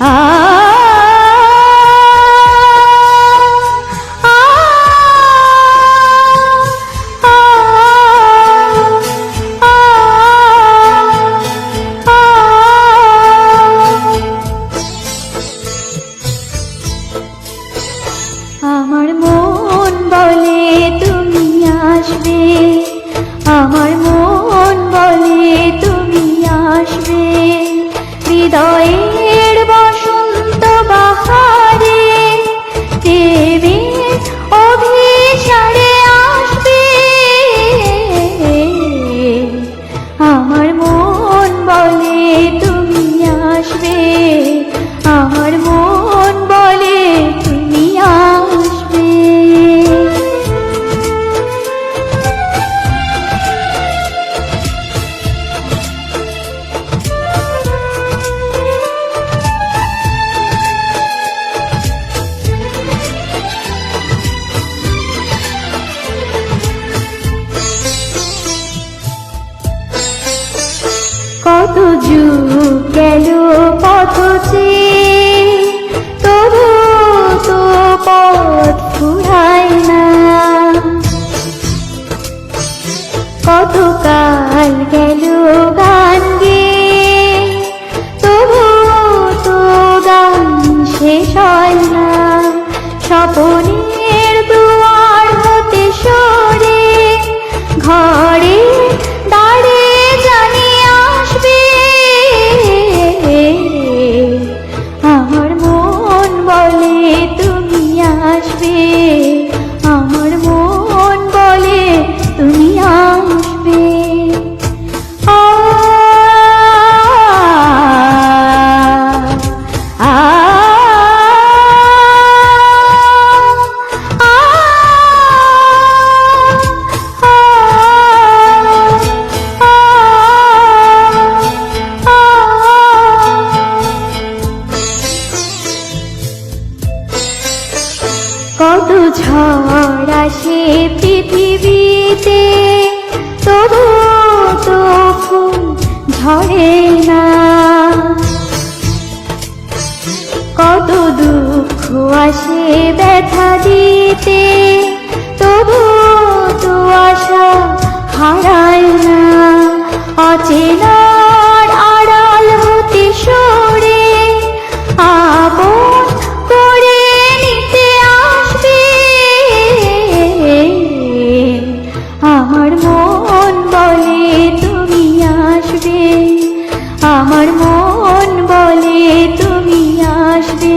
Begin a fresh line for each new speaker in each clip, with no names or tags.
আমার মন বলে তুমি আসবে আমার মন বলে আসবে হৃদয়ের অভিসারে আসবে। আমার মন বলে তুমি আসবে। যুগ গেল পথ চেয়ে, তবু তো পথ ফুরায় না। কত কাল কত ঝড় আসে পৃথিবীতে তবু তো ফুল ঝরে না। কত দুঃখ আসে ব্যথা দিতে তবু তো আশা হারায় না।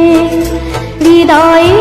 আসবে